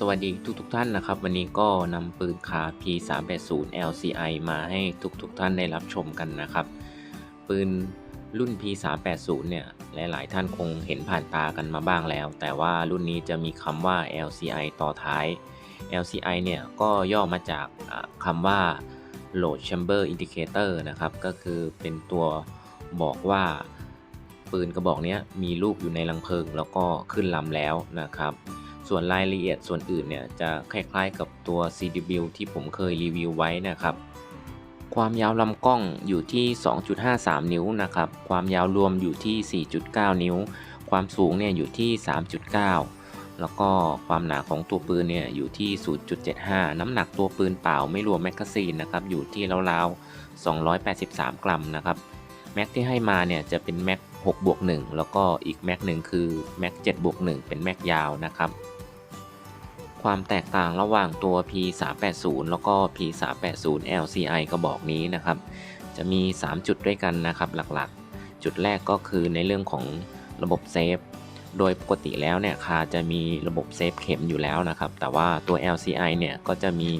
สวัสดีทุกทุกท่านนะครับ วันนี้ก็นำปืนคา P380 LCI มาให้ทุกทุกท่านได้รับชมกันนะครับ ปืนรุ่น P380 เนี่ยหลาย ๆ ท่านคงเห็นผ่านตากันมาบ้างแล้ว แต่ว่ารุ่นนี้จะมีคำว่า LCI ต่อท้าย LCI เนี่ยก็ย่อมาจากคำว่า Load Chamber Indicator นะครับ ก็คือเป็นตัวบอกว่าปืนกระบอกเนี้ยมีลูกอยู่ในลังเพลิง แล้วก็ขึ้นลำแล้วนะครับ ส่วนรายละเอียดส่วนอื่นเนี่ยจะคล้ายๆกับตัว CDW ที่ผมเคยรีวิวไว้นะครับ ความยาวลำกล้องอยู่ที่ 2.53 นิ้วนะครับ ความยาวรวมอยู่ที่ 4.9 นิ้ว ความสูงเนี่ยอยู่ที่ 3.9 แล้วก็ความหนาของตัวปืนเนี่ยอยู่ที่ 0.75 น้ำหนักตัวปืนเปล่าไม่รวมแมกกาซีนนะครับ อยู่ที่ราวๆ 283 กรัมนะครับแม็กที่ให้มาเนี่ยจะเป็นแม็ก6บวก1แล้วก็อีกแม็กหนึ่งคือแม็ก7บวก1เป็นแม็กยาวนะครับ ความแตกต่างระหว่างตัว P380 แล้วก็ P380 LCI กระบอกนี้นะครับ จะมี 3 จุดด้วยกันนะครับหลักๆ จุดแรกก็คือในเรื่องของระบบเซฟ โดยปกติแล้วเนี่ยคาจะมีระบบเซฟเข็มอยู่แล้วนะครับ แต่ว่าตัว LCI เนี่ยก็จะมี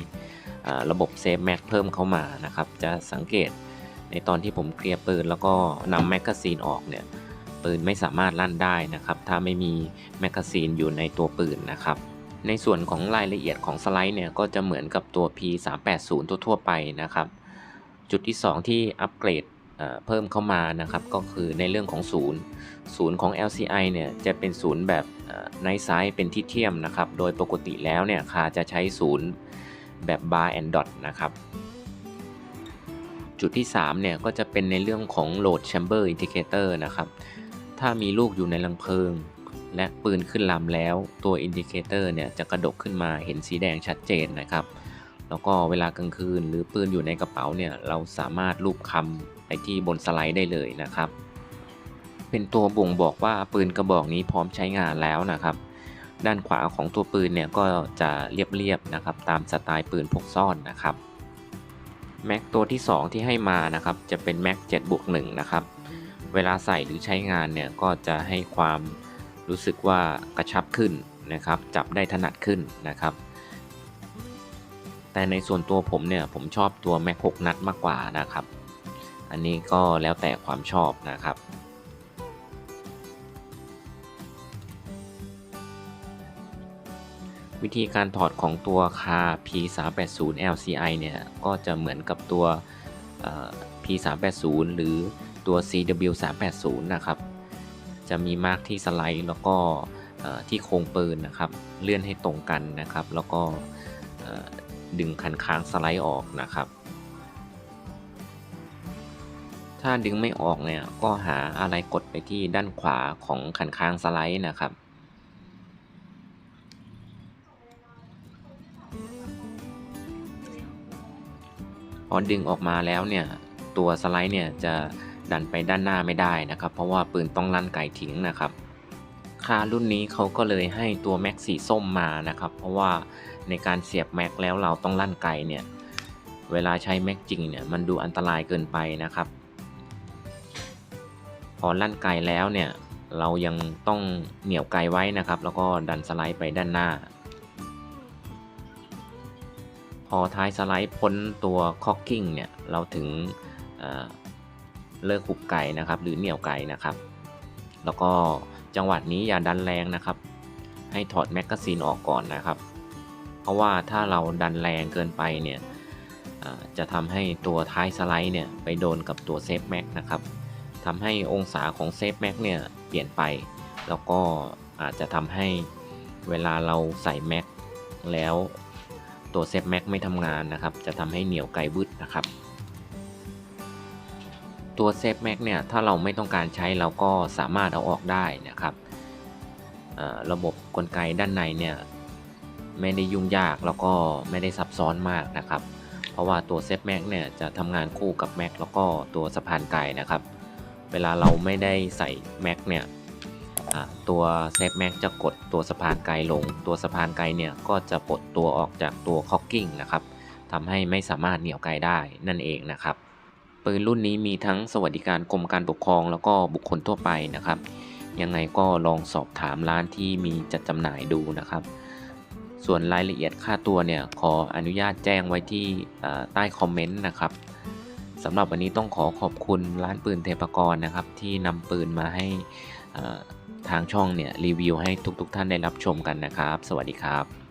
ระบบเซฟแม็กเพิ่มเข้ามานะครับ จะสังเกตในตอนที่ผมเคลียร์ปืนแล้วก็นำแมกกาซีนออกเนี่ยปืนไม่สามารถลั่นได้นะครับ ถ้าไม่มีแมกกาซีนอยู่ในตัวปืนนะครับ ในส่วนของรายละเอียดของสไลด์เนี่ยก็จะเหมือนกับตัว P380 ทั่วๆไปนะครับ จุดที่ 2 ที่อัปเกรดเพิ่มเข้ามานะครับ ก็คือในเรื่องของศูนย์ศูนย์ของ LCI เนี่ยจะเป็นศูนย์แบบในไซส์เป็นที่เทียมนะครับ โดยปกติแล้วเนี่ยคาจะใช้ศูนย์แบบ bar and dot นะครับ จุดที่ 3 เนี่ยก็จะเป็นในเรื่องของ load chamber indicator นะครับ ถ้ามีลูกอยู่ในลังเพลิง และปืนขึ้นลำแล้ว ตัวอินดิเคเตอร์เนี่ยจะกระดกขึ้นมาเห็นสีแดงชัดเจนนะครับ แล้วก็เวลากลางคืนหรือปืนอยู่ในกระเป๋าเนี่ยเราสามารถลูบคำไปที่บนสไลด์ได้เลยนะครับ เป็นตัวบ่งบอกว่าปืนกระบอกนี้พร้อมใช้งานแล้วนะครับ ด้านขวาของตัวปืนเนี่ยก็จะเรียบๆนะครับตามสไตล์ปืนพกซ่อนนะครับแม็กตัวที่ 2 ที่ให้มานะครับจะเป็นแม็ก7บวก1นะครับเวลาใส่หรือใช้งานเนี่ยก็จะให้ความ รู้สึกว่ากระชับขึ้นนะครับ จับได้ถนัดขึ้นนะครับ แต่ในส่วนตัวผมเนี่ยผมชอบตัวแม็ก6นัดมากกว่านะครับ อันนี้ก็แล้วแต่ความชอบนะครับวิธีการถอดของตัวคา P380 LCI เนี่ยก็จะเหมือนกับตัว P380 หรือตัว CW380 นะครับ จะมีมาร์กที่สไลด์แล้วก็ที่โครงปืนนะครับ เลื่อนให้ตรงกันนะครับ แล้วก็ดึงคันค้างสไลด์ออกนะครับ ถ้าดึงไม่ออกเนี่ยก็หาอะไรกดไปที่ด้านขวาของคันค้างสไลด์นะครับพอดึงออกมาแล้วเนี่ยตัวสไลด์เนี่ยจะ ดันไปด้านหน้าไม่ได้นะครับ เพราะว่าปืนต้องลั่นไกทิ้งนะครับคารุ่นนี้เขาก็เลยให้ตัวแม็กสีส้มมานะครับ เพราะว่าในการเสียบแม็กแล้วเราต้องลั่นไกเนี่ยเวลาใช้แม็กจริงเนี่ยมันดูอันตรายเกินไปนะครับ พอลั่นไกแล้วเนี่ยเรายังต้องเหนี่ยวไกไว้นะครับ แล้วก็ดันสไลด์ไปด้านหน้า พอท้ายสไลด์พ้นตัวคอกกิ้งเนี่ยเราถึง เลิกหุบไก่นะครับ หรือเหนี่ยวไก่นะครับ แล้วก็จังหวะนี้อย่าดันแรงนะครับ ให้ถอดแมกกาซีนออกก่อนนะครับ เพราะว่าถ้าเราดันแรงเกินไปเนี่ยจะทำให้ตัวท้ายสไลด์เนี่ยไปโดนกับตัวเซฟแม็กนะครับทำให้องศาของเซฟแม็กเนี่ยเปลี่ยนไป แล้วก็อาจจะทำให้เวลาเราใส่แม็กแล้วตัวเซฟแม็กไม่ทำงานนะครับ จะทำให้เหนียวไกลวืดนะครับ ตัวเซฟแม็กเนี่ยถ้าเราไม่ต้องการใช้เราก็สามารถเอาออกได้นะครับ ระบบกลไกด้านในเนี่ยไม่ได้ยุ่งยากแล้วก็ไม่ได้ซับซ้อนมากนะครับ เพราะว่าตัวเซฟแม็กเนี่ยจะทำงานคู่กับแม็กแล้วก็ตัวสะพานไกนะครับ เวลาเราไม่ได้ใส่แม็กเนี่ยตัวเซฟแม็กจะกดตัวสะพานไกลลงตัวสะพานไกเนี่ยก็จะปลดตัวออกจากตัวคอกกิ้งนะครับทำให้ไม่สามารถเหนี่ยวไกได้นั่นเองนะครับ ปืนรุ่นนี้มีทั้งสวัสดิการกรมการปกครอง แล้วก็บุคคลทั่วไปนะครับ ยังไงก็ลองสอบถามร้านที่มีจัดจำหน่ายดูนะครับ ส่วนรายละเอียดค่าตัวเนี่ยขออนุญาตแจ้งไว้ที่ใต้คอมเมนต์นะครับสำหรับวันนี้ต้องขอขอบคุณร้านปืนเทพกรนะครับ ที่นำปืนมาให้ทางช่องเนี่ยรีวิวให้ทุกๆทท่านได้รับชมกันนะครับ สวัสดีครับ